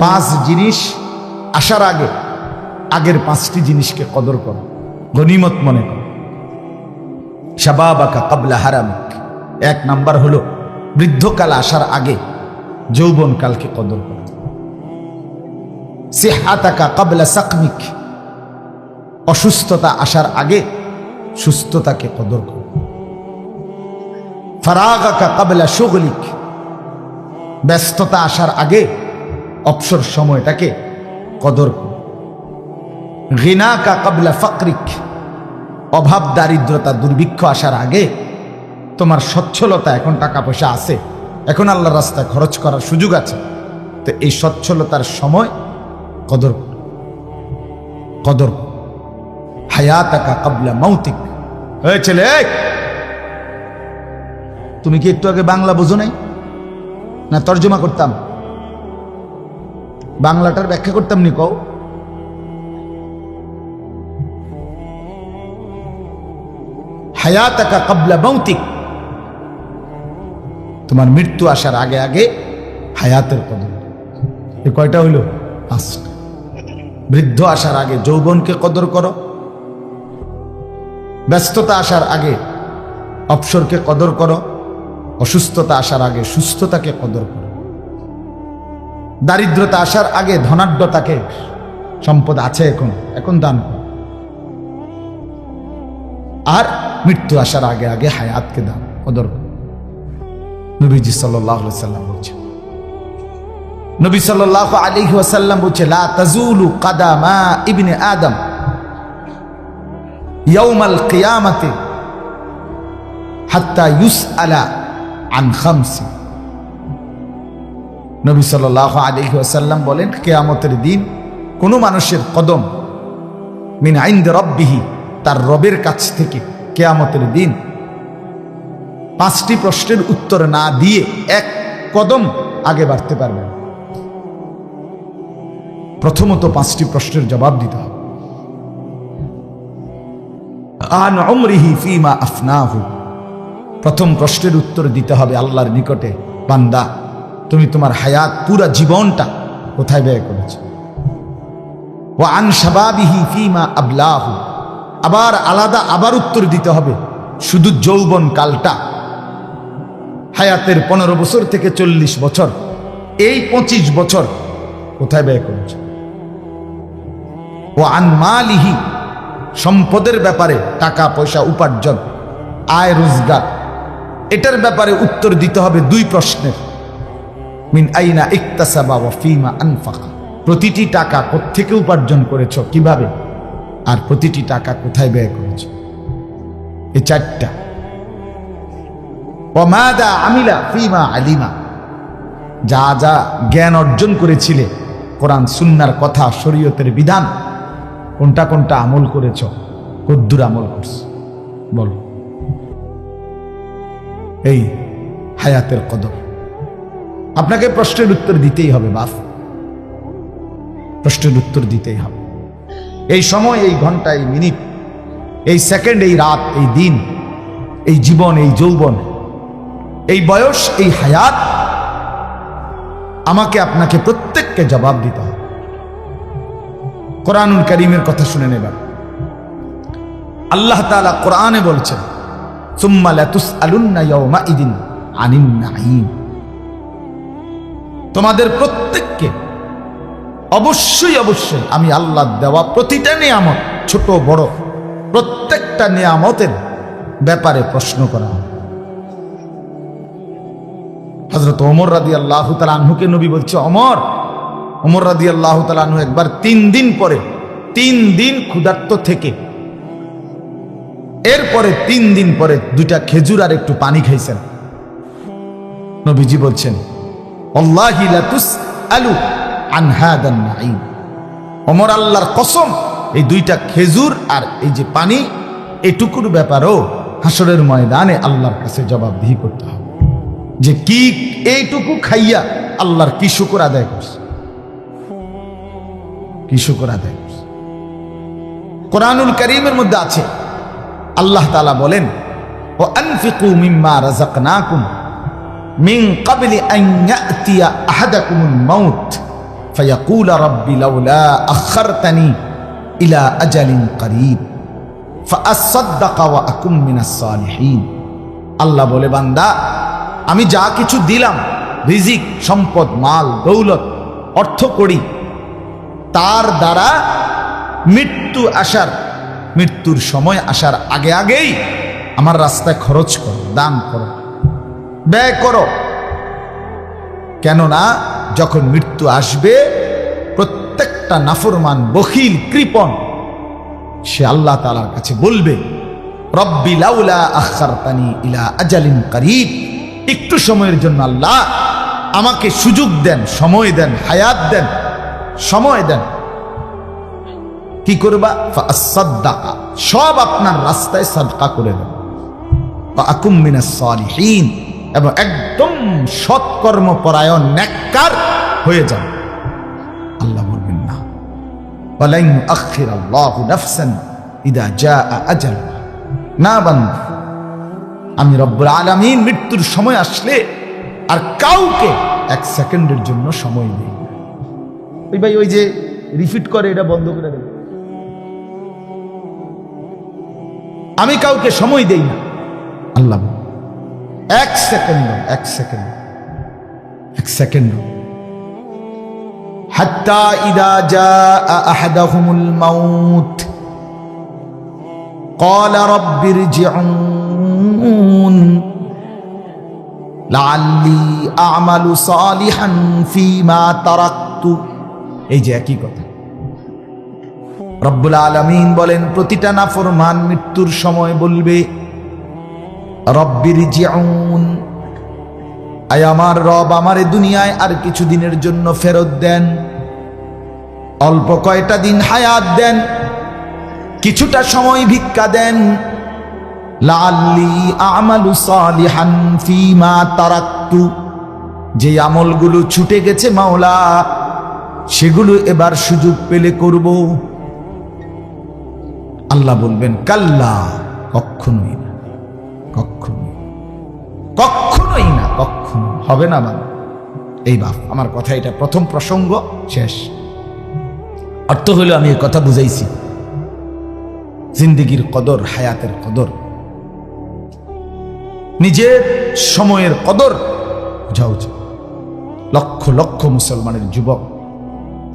পাঁচ জিনিস আসার আগে, আগের পাঁচটি জিনিসকে কদর করো, গনিমত মনে করো। শাবাবাকা কাবলা হারামিক। এক নাম্বার হলো, বৃদ্ধকাল আসার আগে যৌবনকালকে কদর করো। সিহাতাকা কাবলা সাকমিক। অসুস্থতা আসার আগে সুস্থতাকে কদর করো। ফারাগাকা কাবলা সুগলিক ব্যস্ততা আসার আগে অবসর সময়টাকে কদর করো। ঘৃণাকা কাবলা ফকরিক। অভাব, দারিদ্রতা, দুর্ভিক্ষ আসার আগে তোমার সচ্ছলতা এখন টাকা পয়সা আছে। এখন আল্লাহর রাস্তায় খরচ করার সুযোগ আছে। তো এই সচ্ছলতার সময় কদর কদর। হায়াতাকা কাবলা মৌতিক এই! তুমি কি একটু আগে বাংলা বোঝো নাই? না তর্জমা করতাম? বাংলাটার ব্যাখ্যা করতাম নি, কও। হায়াতাকা কাবলা মৌতিক তোমার মৃত্যু আসার আগে আগে হায়াতের কদর এ কয়টা হইল? পাঁচটা। বৃদ্ধ আসার আগে যৌবনকে কদর করো। ব্যস্ততা আসার আগে অবসরকে কদর করো। অসুস্থতা আসার আগে সুস্থতাকে কদর করো। দারিদ্রতা আসার আগে ধনাঢ্যতাকে সম্পদ আছে এখন এখন দান আর মৃত্যু আসার আগে আগে হায়াতকে দান করো। নবীজি সাল্লাম বলছে নবী সাল্লাহ আলী ওয়াসাল্লাম বলছে, লা তাজুলু আদম ইয়াউমাল কিয়ামাতে হাত্তা ইউসআলা আন খামসি। নবী সাল্লাহ আলী ওয়াসাল্লাম বলেন, কেয়ামতের দিন কোনো মানুষের কদম মিন আইন্দ রব্বিহি, তার রবের কাছ থেকে কেয়ামতের দিন পাঁচটি প্রশ্নের উত্তর না দিয়ে এক কদম আগে বাড়তে পারবে প্রথমত পাঁচটি প্রশ্নের জবাব দিতে হবে। আন উমরিহি ফিমা আফনাহু। প্রথম প্রশ্নের উত্তর দিতে হবে আল্লাহর নিকটে, বান্দা। তুমি তোমার হায়াত, পুরা জীবনটা কোথায় ব্যয় করেছ? ও শাবাবিহি ফিমা আবলাহু। আবার আলাদা, আবার উত্তর দিতে হবে, শুধু যৌবন কালটা। হায়াতের পনেরো বছর থেকে চল্লিশ বছর, এই পঁচিশ বছর কোথায় ব্যয় করেছ? ও আন মালিহি, সম্পদের ব্যাপারে টাকা, পয়সা, উপার্জন, আয়, রোজগার, এটার ব্যাপারে উত্তর দিতে হবে দুই প্রশ্নের। মিন আইনা ইকতাসাবা ওয়া ফিমা আনফাকা। প্রতিটি টাকা কোত্থেকে উপার্জন করেছ, কীভাবে? আর প্রতিটি টাকা কোথায় ব্যয় করেছ? এই চারটা। ওমাদা আমিলা ফিমা আলিমা। যা যা জ্ঞান অর্জন করেছিলে, কোরআন সুন্নার কথা, শরীয়তের বিধান, কোনটা কোনটা আমল করেছ, কদ্দুর আমল করছ। বলো। এই হায়াতের কদর। আপনাকে প্রশ্নের উত্তর দিতেই হবে বাপ প্রশ্নের উত্তর দিতেই হবে। এই সময়, এই ঘণ্টা, এই মিনিট, এই সেকেন্ড, এই রাত, এই দিন, এই জীবন, এই যৌবন, এই বয়স, এই হায়াত, আমাকে আপনাকে প্রত্যেককে জবাব দিতে হবে। কোরআনুল করিমের কথা শুনে নেবেন। আল্লাহ তাআলা কোরআনে বলছেন, সুম্মা লাতুসআলুন্না ইয়াউমাইদিন আনিন নাঈম। তোমাদের প্রত্যেককে অবশ্যই অবশ্যই আমি আল্লাহ দেওয়া প্রতিটা নিয়ামত, ছোট, বড়, প্রত্যেকটা নিয়ামতের ব্যাপারে প্রশ্ন করা হজরত ওমর রাদি আল্লাহ আনহুকে নবী বলছে অমর ওমর রাদি আল্লাহ আনহু একবার তিন দিন পরে, তিন দিন ক্ষুধার্ত থেকে, এরপরে তিন দিন পরে দুইটা খেজুর আর একটু পানি খাইছেন। নবীজি বলছেন আলু ওমর আল্লাহর কসম, এই দুইটা খেজুর আর এই যে পানি, এটুকুর ব্যাপারও হাসরের ময়দানে আল্লাহর কাছে জবাবদিহি করতে হবে। যে কি এইটুকু খাইয়া আল্লাহর কি শুকর আদায় করছে? কি শুকর আদায় করছে? কোরআনুল করিমের মধ্যে আছে, আল্লাহ তাআলা বলেন ও আনফিকু মিম্মা রাযাকনাকুম। মিং কাবিলি আইয়াতিয়া আহাদাকুমুল মাউত, ফায়াকুল রাব্বি লাউলা আখারতানি ইলা আজালিন করিব, ফাআসাদ্দাকা ওয়া আকুম মিনাস সালিহিন। আল্লাহ বলে, বান্দা, আমি যা কিছু দিলাম, রিজিক, সম্পদ, মাল, দৌলত, অর্থ করি, তার দ্বারা মৃত্যু আসার, মৃত্যুর সময় আসার আগে আগেই আমার রাস্তায় খরচ করো, দান করো। ব্যয় করো। কেননা যখন মৃত্যু আসবে, প্রত্যেকটা নাফরমান, বখিল, কৃপণ, সে আল্লাহ তালার কাছে বলবে, রব্বি লাউলা আখারতানি ইলা আজালিন করিব। একটু সময়ের জন্য আল্লাহ আমাকে সুযোগ দেন, সময় দেন, হায়াত দেন, সময় দেন। কি করবা? ফাসাদ্দাকা সব আপনার রাস্তায় সাদকা করে দেন আকুম মিনাস সালিহিন এবং একদম সৎকর্ম পরায়ণ নেককার হয়ে যান। আল্লাহ বলবেন, না। ওয়ালাইন আখির আল্লাহ নাফসান ইদা জা আজাল। না বান্দা, আমি রব্বুল আলামিন, মৃত্যুর সময় আসলে আর কাউকে এক সেকেন্ডের জন্য সময় নেই ওই ভাই, ওই যে রিপিট করে, এটা বন্ধ করে দেবে আমি কাউকে সময় দেই না। আল্লাহ এক সেকেন্ড এক সেকেন্ড এক সেকেন্ড حتى إذا جاء أحدهم الموت قال رب ارجعون لعلي أعمل صالحا فيما تركت এই যে একই কথা রব্বুল আলমিন বলেন প্রতিটা নাফরমান মৃত্যুর সময় বলবে রব্বির জিউন আয় আমার রব, আমারে দুনিয়ায় আর কিছু দিনের জন্য ফেরত দেন। অল্প কয়টা দিন হায়াত দেন, কিছুটা সময় ভিক্ষা দেন। লাল্লি আমালু সালিহান ফিমা তারাক্তু। যে আমলগুলো ছুটে গেছে মাওলা, সেগুলো এবার সুযোগ পেলে করব। আল্লাহ বলবেন, কাল্লা কখনোই না। কখনোই। কখনোই না, কখনো। হবে না মানে এই বাপ, আমার কথা এটা প্রথম প্রসঙ্গ, শেষ। অর্থ হইল আমি এই কথা বুঝাইছি। জিন্দিগির কদর, হায়াতের কদর। নিজের সময়ের কদর বোঝা উচিত লক্ষ লক্ষ মুসলমানের যুবক,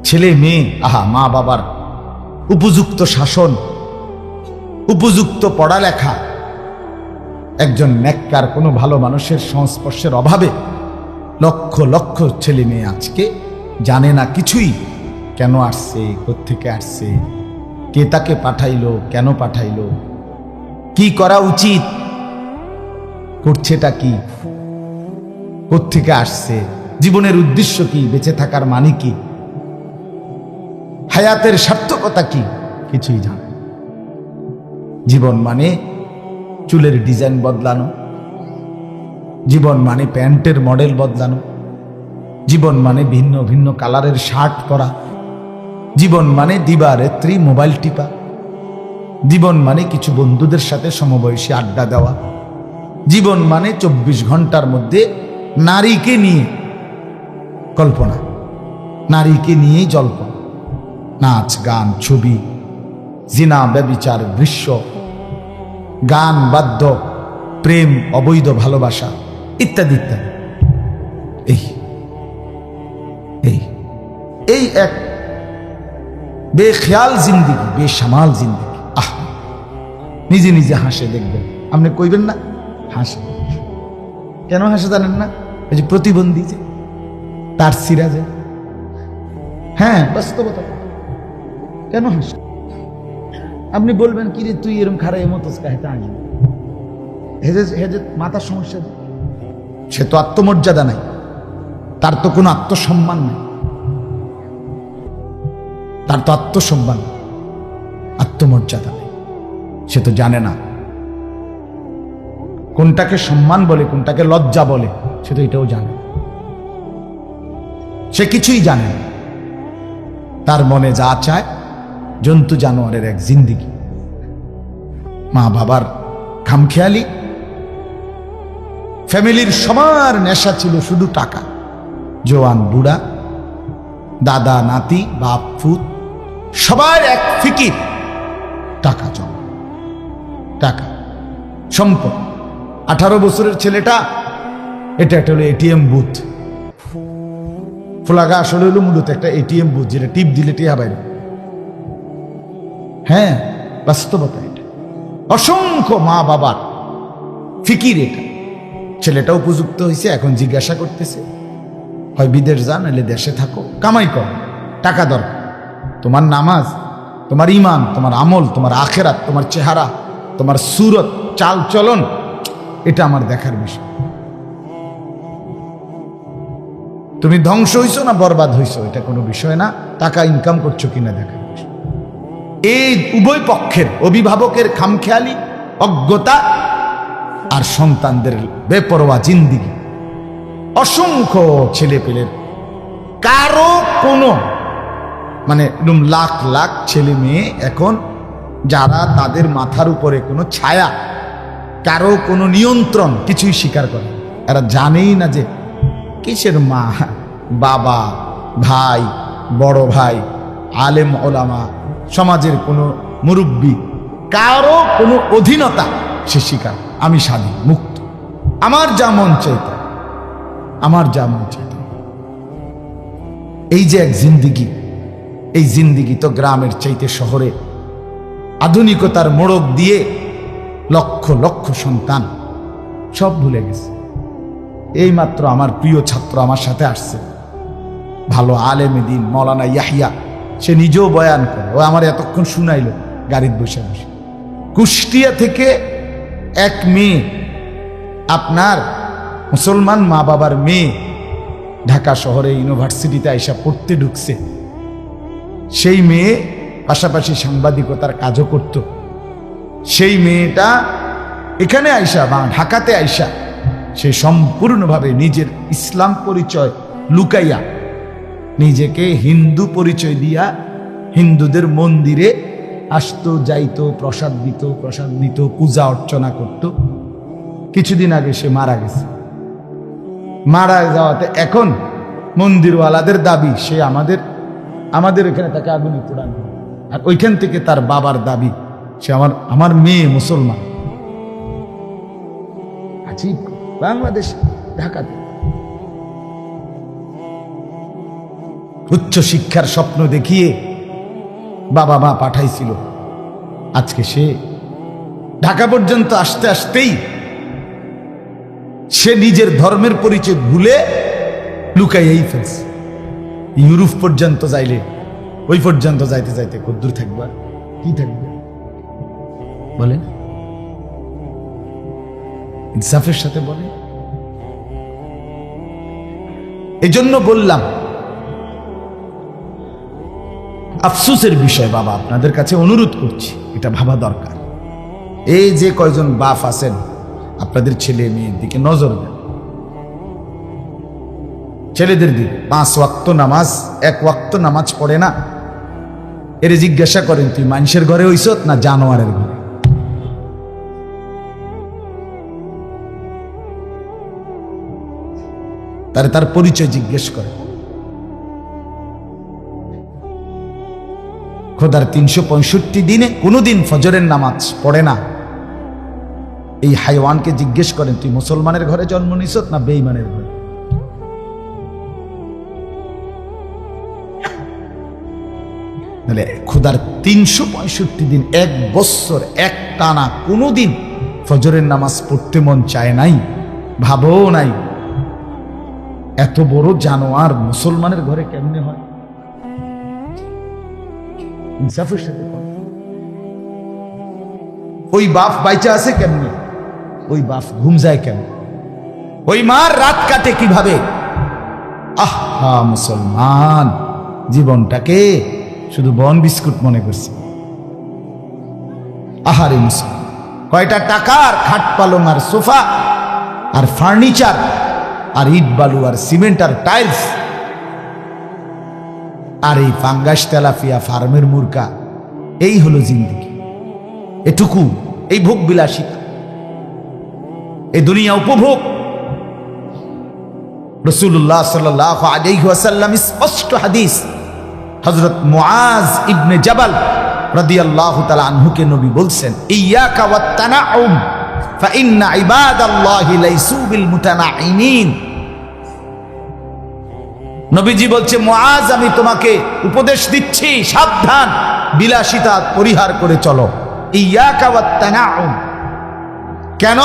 ছেলে, মেয়ে, আহা, মা, বাবার উপযুক্ত শাসন, উপযুক্ত পড়ালেখা একজন নেককার কোনো ভালো মানুষের সংস্পর্শের অভাবে লক্ষ লক্ষ ছেলে মেয়ে আজকে জানে না কিছুই কেন আসছে, কোত্থেকে আসছে, কে তাকে পাঠাইলো, কেন পাঠাইলো, কি করা উচিত, করছেটা কি, কোত্থেকে আসছে, জীবনের উদ্দেশ্য কি, বেঁচে থাকার মানে কি, হায়াতের সার্থকতা কি, কিছুই জানে জীবন মানে চুলের ডিজাইন বদলানো, জীবন মানে প্যান্টের মডেল বদলানো, জীবন মানে ভিন্ন ভিন্ন কালারের শার্ট পরা, জীবন মানে দিবা রাত্রি মোবাইল টিপা, জীবন মানে কিছু বন্ধুদের সাথে সমবয়সী আড্ডা দেওয়া, জীবন মানে চব্বিশ ঘণ্টার মধ্যে নারীকে নিয়ে কল্পনা, নারীকে নিয়েই জল্পনা নাচ, গান, ছবি, জিনা, ব্যবিচার, দৃশ্য গান, বাদ্য, প্রেম, অবৈধ ভালোবাসা, ইত্যাদি ইত্যাদি। এই এই এই এক বেখেয়াল জিন্দিগি, বেসামাল জিন্দিগি। আহ, নিজে নিজে হাসে দেখবেন। আপনি কইবেন না, হাসে। কেন হাসে জানেন না? এই যে প্রতিবন্ধী যে, তার সিরাজে হ্যাঁ বাস্তবতা। কেন হাসে? আপনি বলবেন কি রে তুই এরকম খারাপ এমতস কাহিতে আসবি হেজে হেজে মাথার সমস্যা। সে তো আত্মমর্যাদা নাই। তার তো কোনো আত্মসম্মান নাই। তার তো আত্মসম্মান, আত্মমর্যাদা নেই। সে তো জানে না। কোনটাকে সম্মান বলে, কোনটাকে লজ্জা বলে, সে তো এটাও জানে সে কিছুই জানে তার মনে যা চায় জন্তু জানোয়ারের এক জিন্দিগি। মা বাবার খামখেয়ালি। ফ্যামিলির সবার নেশা ছিল শুধু টাকা। জোয়ান বুড়া, দাদা, নাতি, বাপ, ফুত, সবার এক ফিকির। টাকা জমা, টাকা, সম্পদ। আঠারো বছরের ছেলেটা, এটা একটা হলো এটিএম বুথ। ফোলাগা আসলে হলো মূলত একটা এটিএম বুথ, যেটা টিপ দিলে টিয়া বাইরে। হ্যাঁ বাস্তবতা এটা। অসংখ্য মা বাবার ফিকির এটা। ছেলেটা উপযুক্ত হয়েছে এখন জিজ্ঞাসা করতেছে, হয় বিদেশ যান নাহলে দেশে থাকো। কামাই কর, টাকা দরকার। তোমার নামাজ, তোমার ইমান তোমার আমল, তোমার আখেরাত, তোমার চেহারা, তোমার সুরত, চাল চলন, এটা আমার দেখার বিষয়। তুমি ধ্বংস হইছো না বরবাদ হইছো, এটা কোনো বিষয় না। টাকা ইনকাম করছ কিনা বিষয় এই উভয় পক্ষের অভিভাবকের খামখেয়ালি, অজ্ঞতা আর সন্তানদের বেপরোয়া জিন্দিগি। অসংখ্য ছেলে পেলের কারও কোনো মানে একদম লাখ লাখ ছেলে মেয়ে এখন যারা তাদের মাথার উপরে কোনো ছায়া, কারও কোনো নিয়ন্ত্রণ কিছুই স্বীকার করে এরা জানেই না যে কিসের মা, বাবা, ভাই, বড় ভাই আলেম ওলামা, সমাজের কোনো মুরব্বী, কারও কোনো অধীনতা সে স্বীকার, আমি স্বাধীন, মুক্ত। আমার যা মন চাইত আমার যা মন চাইত এই যে এক জিন্দিগি, এই জিন্দিগি তো গ্রামের চাইতে শহরে, আধুনিকতার মোড়ক দিয়ে লক্ষ লক্ষ সন্তান, সব ভুলে গেছে। এই মাত্র আমার প্রিয় ছাত্র আমার সাথে আসছে। ভালো আলেমে দিন, মৌলানা ইয়াহিয়া সে নিজেও বয়ান করে। ও আমার এতক্ষণ শুনাইল গাড়ির বসে বসে। কুষ্টিয়া থেকে এক মেয়ে, আপনার মুসলমান মা বাবার মেয়ে, ঢাকা শহরে ইউনিভার্সিটিতে আইসা পড়তে ঢুকছে। সেই মেয়ে পাশাপাশি সাংবাদিকতার কাজও করত। সেই মেয়েটা এখানে আইসা বা ঢাকাতে আইসা, সে সম্পূর্ণভাবে নিজের ইসলাম পরিচয় লুকাইয়া নিজেকে হিন্দু পরিচয় দিয়া হিন্দুদের মন্দিরে আসতো, যাইতো, প্রসাদ দিত প্রসাদ দিত পূজা অর্চনা করত। কিছুদিন আগে সে মারা গেছে। মারা যাওয়াতে এখন মন্দিরওয়ালাদের দাবি, সে আমাদের আমাদের এখানে তাকে আগুনে পোড়ানো আর ওইখান থেকে তার বাবার দাবি, সে আমার আমার মেয়ে মুসলমান। বাংলাদেশ ঢাকাতে উচ্চ শিক্ষার স্বপ্ন দেখিয়ে বাবা মা পাঠাইছিল। আজকে সে ঢাকা পর্যন্ত আসতে আসতেই সে নিজের ধর্মের পরিচয় ভুলে লুকাইয়াই ফেলছে। ইউরোপ পর্যন্ত যাইলে, ওই পর্যন্ত যাইতে যাইতে কদ্দূর থাকবা কি থাকবে? বলেন। ইনসাফের সাথে বলে এজন্য বললাম আফসোসের বিষয় বাবা, আপনাদের কাছে অনুরোধ করছি, এটা ভাবা দরকার। এই যে কয়জন বাপ আছেন, আপনাদের ছেলে মেয়ের দিকে নজর দেন। ছেলেদের দিকে, পাঁচ ওয়াক্ত নামাজ, এক ওয়াক্ত নামাজ পড়ে না। এর জিজ্ঞাসা করেন, তুই মানুষের ঘরে হইস না জানোয়ারের ঘরে? তারে তার পরিচয় জিজ্ঞেস করে খোদার তিনশো পঁয়ষট্টি দিনে কোনোদিন ফজরের নামাজ পড়ে না। এই হাইওয়ানকে জিজ্ঞেস করেন, তুই মুসলমানের ঘরে জন্ম নিস না বেইমানের ঘরে? খোদার তিনশো পঁয়ষট্টি দিন, এক বৎসর এক টানা, কোনোদিন ফজরের নামাজ পড়তে মন চায় নাই, ভাবও নাই। এত বড় জানোয়ার মুসলমানের ঘরে কেমনে হয়? ইনসাফের সাথে। ওই বাপ বাইচা আছে কেমনে? ওই বাপ ঘুম যায় কেমন? ওই মার রাত কাটে কীভাবে? আহা মুসলমান, জীবনটাকে শুধু বন বিস্কুট মনে করছে। আহারে মুসলমান, কয়টা টাকার খাট পালং আর সোফা আর ফার্নিচার আর ইট বালু আর সিমেন্ট আর টাইলস আর এই ফাঙ্গাস তেলাফিয়া ফার্মের মুরকা এই হলো জিন্দিগি। এটুকু এই ভোগ বিলাসিতা এই দুনিয়া উপভোগ। রসুল্লাহ সাল্লাহ আলাইসাল্লাম স্পষ্ট হাদিস হজরত মুআজ ইবনে জাবাল রাদিয়াল্লাহু তাআলা আনহুকে নবী বলছেন ইয়াকা ওয়াত তানাউম ফাইন্না ইবাদাল্লাহি লাইসু বিল মুতানাইমিন নবীজি বলছে মহাজ আমি তোমাকে উপদেশ দিচ্ছি, সাবধান, বিলাসিতা পরিহার করে চলো। কেন?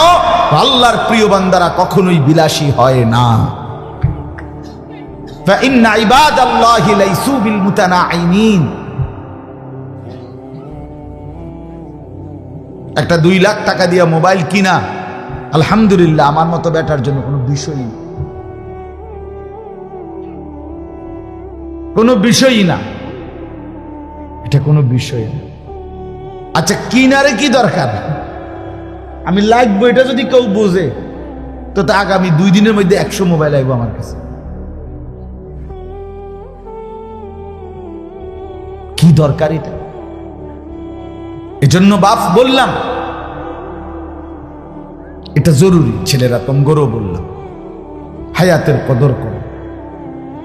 আল্লাহর প্রিয় বান্দারা কখনোই বিলাসী হয় না। একটা দুই লাখ টাকা দিয়া মোবাইল কিনা? আলহামদুলিল্লাহ, আমার মতো ব্যাটার জন্য কোনো বিষয় নেই কোনো বিষয়ই না। এটা কোনো বিষয় না। আচ্ছা কিনারে কি দরকার? আমি লাগবো, এটা যদি কেউ বোঝে, তো তা আগামী দুই দিনের মধ্যে একশো মোবাইল আসব আমার কাছে। কি দরকার এটা? এজন্য বাপ, বললাম, এটা জরুরি, ছেলেরা তঙ্গরও বললাম। হায়াতের কদর করো।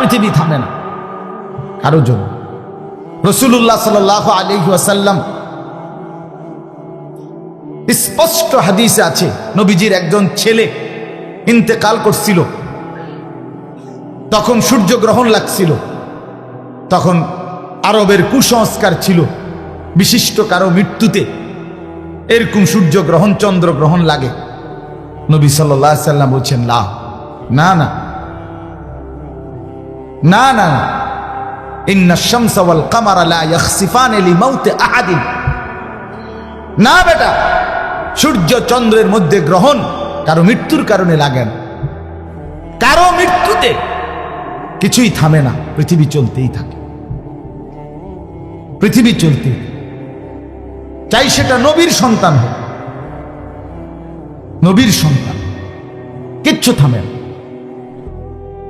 পৃথিবী থামে না। কারও জন্য। রসুল্লাহ সাল আলী ওয়াসাল্লাম স্পষ্ট হাদিসে আছে, নবীজির একজন ছেলে ইন্তেকাল করছিল। তখন সূর্যগ্রহণ লাগছিল। তখন আরবের কুসংস্কার ছিল। বিশিষ্ট কারও মৃত্যুতে এরকম সূর্যগ্রহণ চন্দ্রগ্রহণ লাগে। নবী সাল্লাহ সাল্লাম বলছেন লা না না। না না না। বেটা, সূর্য চন্দ্রের মধ্যে গ্রহণ কারও মৃত্যুর কারণে লাগে না। কারও মৃত্যুতে কিছুই থামে না, পৃথিবী চলতেই থাকে। পৃথিবী চলতে চাই সেটা নবীর সন্তান হোক, নবীর সন্তান, কিচ্ছু থামে না।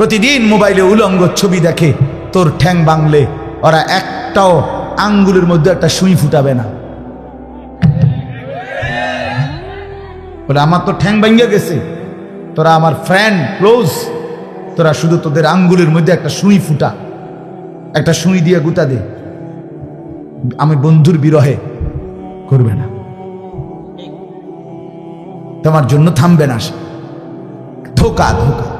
প্রতিদিন মোবাইলে উলঙ্গ ছবি দেখে তোর ঠ্যাং বাংলে। ওরা একটাও আঙ্গুলের মধ্যে একটা সুই ফুটাবে না। বলে, আমার তো ঠ্যাং ভাঙ্গে গেছে। তোরা আমার ফ্রেন্ড ক্লোজ তোরা শুধু তোদের আঙ্গুলের মধ্যে একটা সুই ফুটা। একটা সুই দিয়ে গুতা দে। আমি বন্ধুর বিরহে করবে না। তোমার জন্য থামবে না ধোকা ধোকা।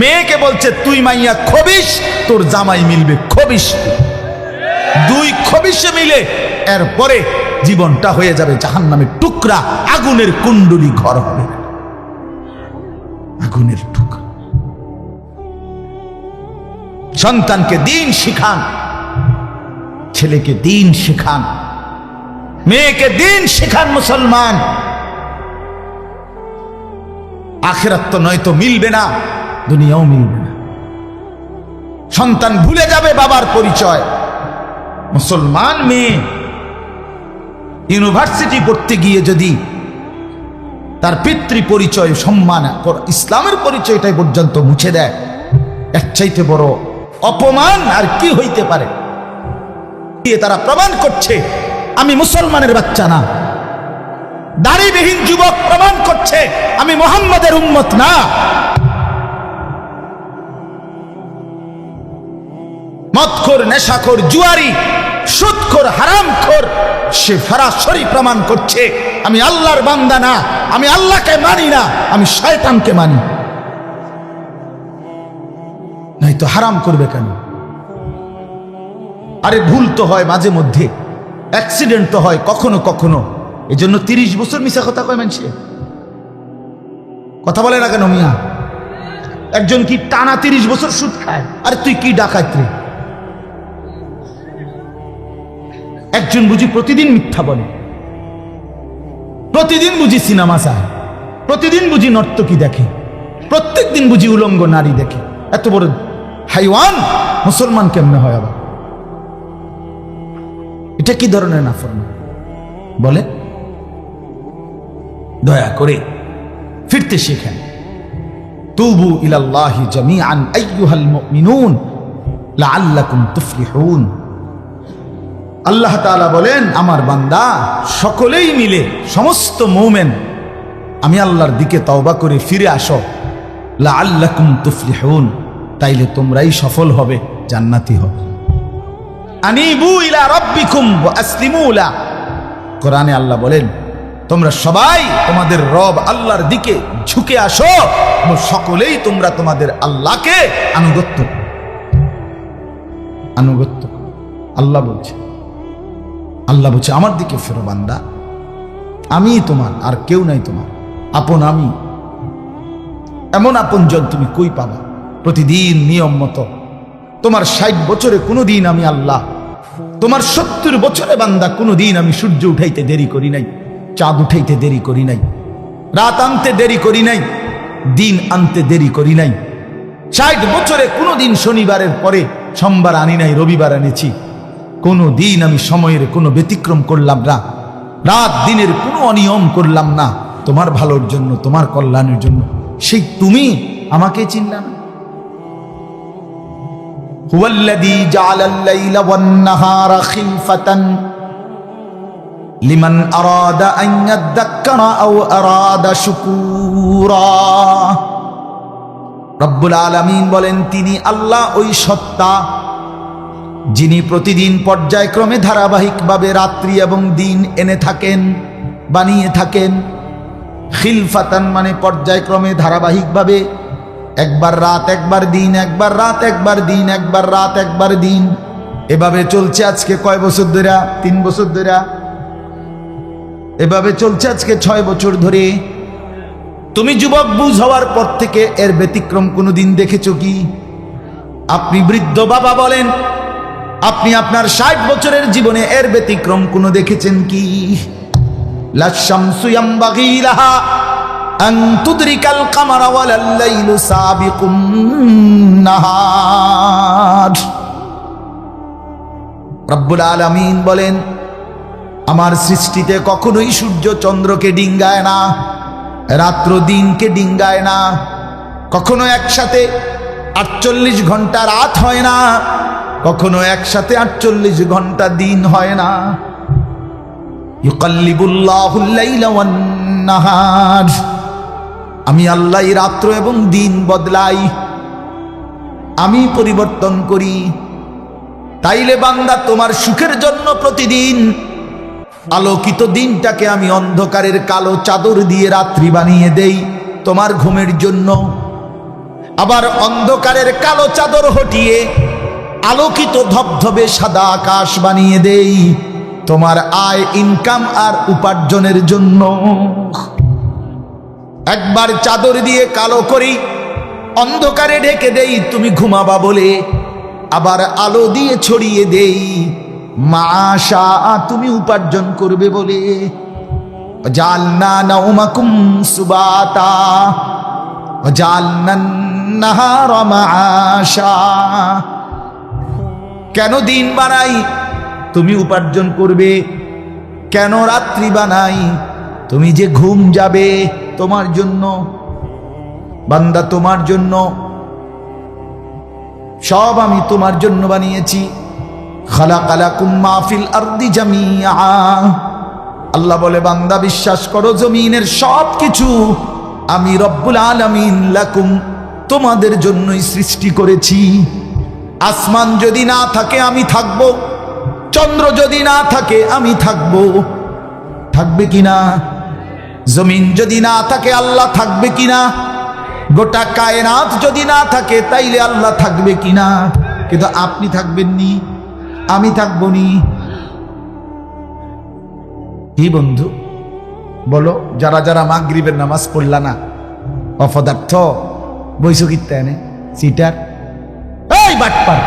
মেয়েকে বলছে, তুই মাইয়া খবিস তোর জামাই মিলবে খবিস দুই খবিসে মিলে এরপরে জীবনটা হয়ে যাবে জাহান্নামের টুকরা, আগুনের কুণ্ডলি ঘর হবে। আগুনের টুকরা। সন্তানকে দিন শিখান, ছেলেকে দিন শিখান, মেয়েকে দিন শিখান মুসলমান। আখেরাত তো নয়তো মিলবে না। দুনিয়াও মিলবে না। সন্তান ভুলে যাবে বাবার পরিচয়। মুসলমান মেয়ে ইউনিভার্সিটি পড়তে গিয়ে যদি তার পিতৃ পরিচয় সম্মান ইসলামের পরিচয়টাই পর্যন্ত মুছে দেয়, এর চাইতে বড় অপমান আর কি হইতে পারে? তারা প্রমাণ করছে, আমি মুসলমানের বাচ্চা না। দাড়িবিহীন যুবক প্রমাণ করছে, আমি মোহাম্মদের উম্মত না। মদখোর, নেশাখোর, জুয়ারি, সুদখোর, হারামখোর, সে সরাসরি প্রমাণ করছে, আমি আল্লাহর বান্দা না, আমি আল্লাহকে মানি না, আমি শয়তানকে মানি। নাই তো হারাম করবে কেন? আরে ভুল তো হয় মাঝে মধ্যে, অ্যাক্সিডেন্ট তো হয় কখনো কখনো এই জন্য তিরিশ বছর মিশা কথা কয় মানুষে। কথা বলে না কেন মিয়া? একজন কি টানা তিরিশ বছর সুদ খায়? আরে তুই কি ডাকাত রে? একজন বুঝি প্রতিদিন মিথ্যা বলে। প্রতিদিন বুঝি সিনেমা চায়। প্রতিদিন বুঝি নর্তকী দেখে। প্রত্যেক দিন বুঝি উলঙ্গ নারী দেখে। এত বড় হাইওয়ান মুসলমান কেমনে হয় আবার? এটা কি ধরনের নাফরমান? বলে, দয়া করে ফিরতে শেখেন। তুবু ইলাল্লাহি জামিআন আইয়ুহাল মুমিনুন লাআল্লাকুম তুফলিহুন। আল্লাহ তাআলা বলেন, আমার বান্দা, সকলেই মিলে, সমস্ত মুমিন, আমি আল্লাহর দিকে তওবা করে ফিরে আসো। লাআল্লাকুম তুফলিহুন, তাইলে তোমরাই সফল হবে, জান্নাতি হবে। আনিবু ইলা রাব্বিকুম ওয়া কোরআনে আল্লাহ বলেন, তোমরা সবাই তোমাদের রব আল্লাহর দিকে ঝুঁকে আসো সকলেই তোমরা তোমাদের আল্লাহকে আনুগত্য। আনুগত্য আল্লাহ বলছে আল্লাহ বলছে, আমার দিকে ফেরো বান্দা। আমি তোমার, আর কেউ নাই তোমার। আপন আমি। এমন আপনজন তুমি কই পাবা? প্রতিদিন নিয়ম মতো। তোমার ষাট বছরে কোনো দিন আমি আল্লাহ। তোমার সত্তর বছরে বান্দা কোনো দিন আমি সূর্য উঠাইতে দেরি করি নাই, চাঁদ উঠাইতে দেরি করি নাই, রাত আনতে দেরি করি নাই, দিন আনতে দেরি করি নাই। ষাট বছরে কোনো দিন শনিবারের পরে সোমবার আনি নাই, রবিবার এনেছি। কোনো দিন আমি সময়ের কোনো ব্যতিক্রম করলাম না। রাত দিনের কোনো অনিয়ম করলাম না। তোমার ভালোর জন্য, তোমার কল্যাণের জন্য। সেই তুমি আমাকে চিনলাম শুকুরা। রব্বুল বলেন, তিনি আল্লাহ ওই সত্তা যিনি প্রতিদিন পর্যায়ক্রমে ধারাবাহিকভাবে রাত্রি এবং দিন এনে থাকেন, বানিয়ে থাকেন। খিলফাতান মানে পর্যায়ক্রমে ধারাবাহিকভাবে একবার রাত, একবার দিন, একবার রাত, একবার দিন, একবার রাত, একবার দিন। এভাবে চলছে আজকে কয় বছর ধরে? তিন বছর ধরে। এভাবে চলছে আজকে ছয় বছর ধরে। তুমি যুবক বুঝ হওয়ার পর থেকে এর ব্যতিক্রম কোনো দিন দেখেছ কি? আপনি বৃদ্ধ বাবা বলেন আপনি আপনার ষাট বছরের জীবনে এর ব্যতিক্রম কোনো দেখেছেন কি? রব্বুল বলেন, আমার সৃষ্টিতে কখনোই সূর্য চন্দ্রকে ডিঙ্গায় না, রাত্র দিনকে ডিঙ্গায় না, কখনো একসাথে আটচল্লিশ ঘণ্টা রাত হয় না। কখনো একসাথে আটচল্লিশ ঘণ্টা দিন হয় না। আমি আল্লাহ রাত্র এবং দিন বদলাই। আমি পরিবর্তন করি। তাইলে বান্দা তোমার সুখের জন্য প্রতিদিন আলোকিত দিনটাকে আমি অন্ধকারের কালো চাদর দিয়ে রাত্রি বানিয়ে দেই তোমার ঘুমের জন্য। আবার অন্ধকারের কালো চাদর হটিয়ে আলোকিত ধবধবে সাদা আকাশ বানিয়ে দেই তোমার আয় ইনকাম আর উপার্জনের জন্য। একবার চাদর দিয়ে কালো করি, অন্ধকারে ঢেকে দেই, তুমি ঘুমাবা বলে। আবার আলো দিয়ে ছড়িয়ে দেই মাশা তুমি উপার্জন করবে বলে। সুবাতা জালনা নাহার মাশা কেন দিন বানাই তুমি উপার্জন করবে। কেন রাত্রি বানাই? তুমি যে ঘুম যাবে তোমার জন্য। বান্দা তোমার জন্য। সব আমি তোমার জন্য বানিয়েছি। আল্লাহ বলে, বান্দা, বিশ্বাস করো, জমিনের সব কিছু আমি রব্বুল আলামিন লাকুম তোমাদের জন্যই সৃষ্টি করেছি। আসমান যদি না থাকে আমি থাকব, চন্দ্র যদি না থাকে আমি থাকব। থাকবে কিনা জমিন যদি না থাকে আল্লাহ থাকবে কিনা গোটা কায়নাত যদি না থাকে তাইলে আল্লাহ থাকবে কিনা কিন্তু আপনি থাকবেননি, আমি থাকব নি কি বন্ধু? বলো, যারা যারা মাগরিবের নামাজ পড়লা না, অপদার্থ বৈশকিত্তা এনে সিটার। বাটপার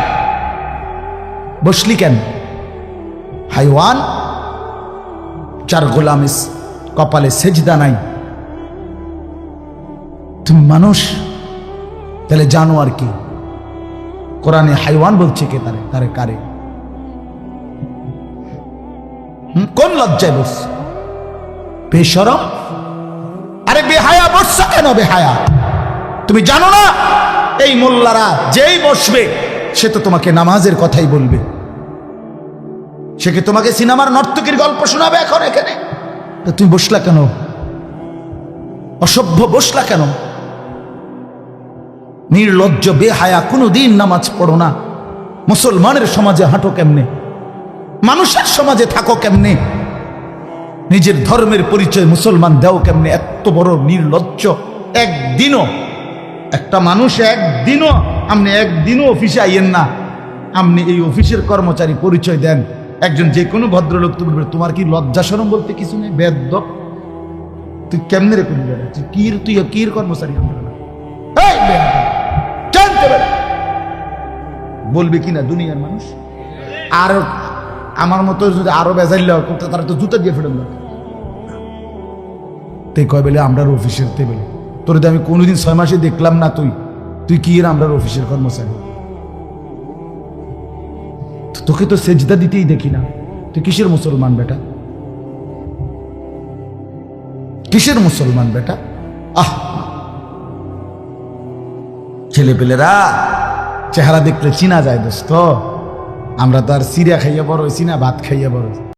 বসলি কেন? হাইওয়ান? চার গোলামিস কপালে সেজদা নাই। তুমি মানুষ? তাহলে জানো আর কি। কোরআনে হাইওয়ান বলছে কে তারে? তারে কারে? কোন লজ্জায় বস? বেসরম আরে বেহায়া বসছ কেন বেহায়া? তুমি জানো না? এই মোল্লারা যেই বসবে সে তো তোমাকে নামাজের কথাই বলবে। সে কি তোমাকে সিনেমার নর্তকীর গল্প শোনাবে এখন এখানে? তা তুমি বসলা কেন? অসভ্য বসলা কেন? নির্লজ্জ, বেহায়া কোনো দিন নামাজ পড়ো না। মুসলমানের সমাজে হাঁটো কেমনে? মানুষের সমাজে থাকো কেমনে? নিজের ধর্মের পরিচয় মুসলমান দেও কেমনে? এত বড় নির্লজ্জ। একদিনও, একটা মানুষ একদিনও আপনি একদিনও অফিসে আইয়েন না। আপনি এই অফিসের কর্মচারী পরিচয় দেন। একজন যে কোনো ভদ্রলোক তো বলবে তোমার কি লজ্জা সরম বলতে কিছু নেই? বেদ্য তুই কেমনে রে করবি কির তুই কির কর্মচারী? আমরা বলবে কিনা দুনিয়ার মানুষ? আর আমার মতো যদি আরও বেজাইল তারা তো জুতা দিয়ে ফেলেন তে কয় বেলে আমরার অফিসের তে বেলে। তোর আমি কোনোদিন ছয় মাসে দেখলাম না তুই। তুই কি এর আমরার অফিসের কর্মচারী? তোকে তো সেজদা দিতেই দেখি না। তুই কিসের মুসলমান বেটা? কিসের মুসলমান বেটা? আহ! ছেলেপেলেরা চেহারা দেখলে চিনা যায় দোস্ত। আমরা তো আর সিরিয়া খাইয়া বড় হয়েছি না, ভাত খাইয়া বড় হইছি।